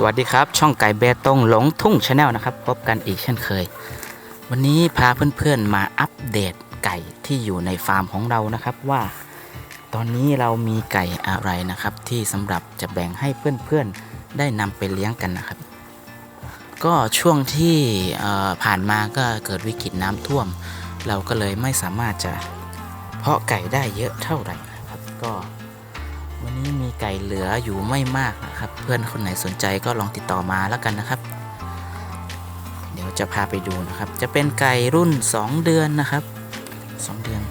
สวัสดีครับ ช่องไก่เบตงหลงทุ่งชาแนลนะครับ พบกันอีกเช่นเคย วันนี้พาเพื่อนๆมาอัปเดตไก่ที่อยู่ในฟาร์มของเรานะครับว่า ตอนนี้เรามีไก่อะไรนะครับ ที่สำหรับจะแบ่งให้เพื่อนๆได้นำไปเลี้ยงกันนะครับ ก็ช่วงที่ผ่านมาก็เกิดวิกฤตน้ำท่วม เราก็เลยไม่สามารถจะเพาะไก่ได้เยอะเท่าไหร่นะครับ ก็ วันนี้มีไก่เหลืออยู่ไม่มากนะครับ เพื่อนคนไหนสนใจก็ลองติดต่อมาแล้วกันนะครับ เดี๋ยวจะพาไปดูนะครับ จะเป็นไก่รุ่น 2 เดือนนะครับ 2 เดือน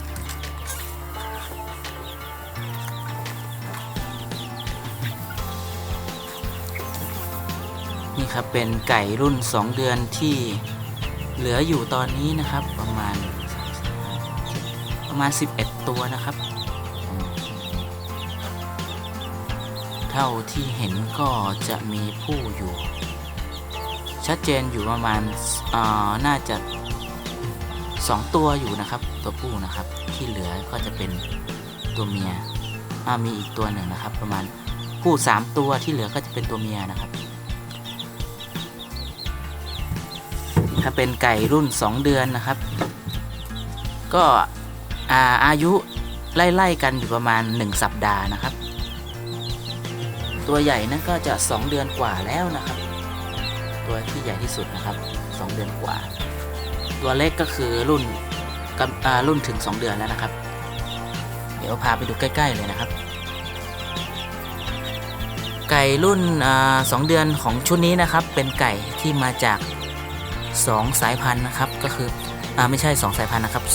นี่ครับเป็นไก่รุ่น 2 เดือนที่เหลืออยู่ตอนนี้นะครับประมาณประมาณ 11 ตัวนะครับ ท่าที่เห็นก็จะมีผู้อยู่ ชัดเจนอยู่ประมาณอ่าน่าจะ 2 ตัวอยู่นะครับ ตัวผู้นะครับ ที่เหลือก็จะเป็นตัวเมียมีอีกตัวหนึ่งนะครับ ประมาณผู้ 3 ตัวที่เหลือก็จะเป็นตัวเมียนะครับ ถ้าเป็นไก่รุ่น 2 เดือนนะครับ ก็อาอายุไล่ๆกันอยู่ประมาณ 1 สัปดาห์นะครับ ตัวใหญ่นั่นก็จะ 2 เดือนกว่าแล้วนะครับ ตัวที่ใหญ่ที่สุดนะครับ 2 เดือนกว่า ตัวเล็กก็คือรุ่นกำอ่ารุ่นถึง 2 เดือนแล้วนะครับ เดี๋ยวพาไปดูใกล้ๆเลยนะครับ ไก่รุ่นสองเดือนของชุดนี้นะครับ เป็นไก่ที่มาจาก 2 สายพันธุ์นะครับก็คืออไม่ใช่ 2 สายพันธุ์นะครับ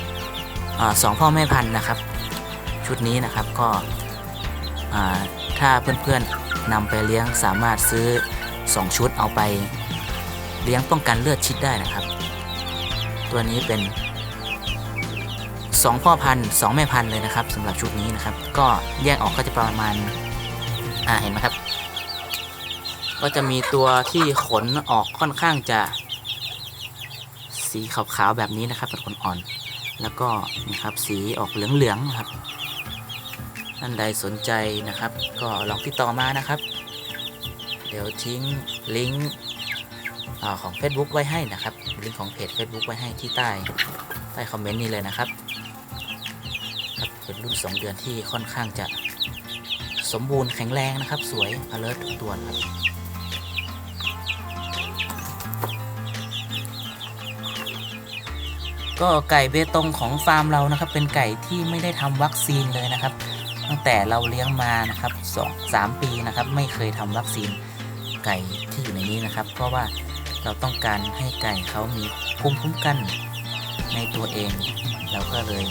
2อ่าสองพ่อแม่พันธุ์นะครับ ชุดนี้นะครับก็ ถ้าเพื่อนๆนำไปเลี้ยงสามารถซื้อ 2 ชุดเอาไป เลี้ยงป้องกันเลือดชิดได้นะครับ ตัวนี้เป็น 2 พ่อพันธุ์2แม่พันธุ์เลยนะครับสำหรับชุดนี้นะครับ ก็แยกออกก็จะประมาณอ่าเห็นไหมครับ ก็จะมีตัวที่ขนออกค่อนข้างจะ สีขาวๆแบบนี้นะครับเป็นขนอ่อน แล้วก็นี่ครับสีออกเหลืองๆนะครับ ท่านใดสนใจนะครับ ก็ลองติดต่อมานะครับ เดี๋ยวทิ้งลิงก์ของ Facebook ไว้ให้นะครับลิงก์ของเพจ Facebook ไว้ให้ที่ใต้ใต้คอมเมนต์นี้เลยนะครับครับเป็นรุ่น 2 เดือนที่ค่อนข้างจะสมบูรณ์แข็งแรงนะครับ สวย alert ทุกตัวครับก็ไก่เบตงของฟาร์มเรานะครับ เป็นไก่ที่ไม่ได้ทำวัคซีนเลยนะครับ ตั้งแต่เราเลี้ยงมานะครับสองสามปีนะครับ ไม่เคยทำวัคซีนไก่ที่อยู่ในนี้นะครับ เพราะว่าเราต้องการให้ไก่เขามีภูมิคุ้มกันในตัวเอง เราก็เลย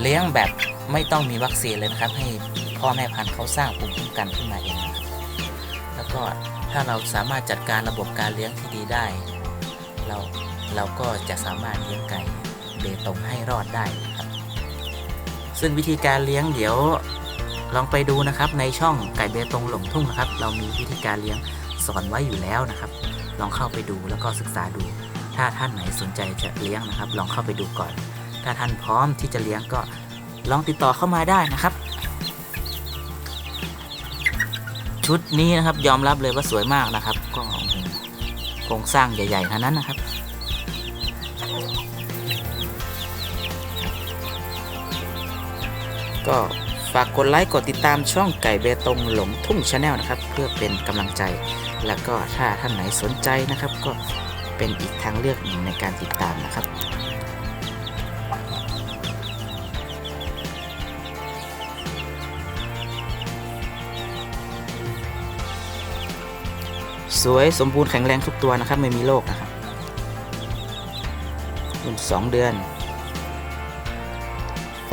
เลี้ยงแบบไม่ต้องมีวัคซีนเลยนะครับ ให้พ่อแม่พันธุ์เขาสร้างภูมิคุ้มกันขึ้นมาเองแล้วก็ถ้าเราสามารถจัดการระบบการเลี้ยงที่ดีได้ เราเราก็จะสามารถเลี้ยงไก่เบตงให้รอดได้นะครับ ซึ่งวิธีการเลี้ยงเดี๋ยวลองไปดูนะครับในช่องไก่เบตงหลงทุ่งนะครับ เรามีวิธีการเลี้ยงสอนไว้อยู่แล้วนะครับ ลองเข้าไปดูแล้วก็ศึกษาดู ถ้าท่านไหนสนใจจะเลี้ยงนะครับ ลองเข้าไปดูก่อน ถ้าท่านพร้อมที่จะเลี้ยงก็ลองติดต่อเข้ามาได้นะครับ ชุดนี้นะครับยอมรับเลยว่าสวยมากนะครับ ก็โครงสร้างใหญ่ๆทั้งนั้นนะครับ ก็ฝากกดไลค์กดติดตามช่องไก่เบตงหลงทุ่งชาแนลนะครับ เพื่อเป็นกำลังใจ แล้วก็ถ้าท่านไหนสนใจนะครับ ก็เป็นอีกทางเลือกหนึ่งในการติดตามนะครับสวยสมบูรณ์แข็งแรงทุกตัวนะครับ ไม่มีโรคนะครับรุ่นสองเดือน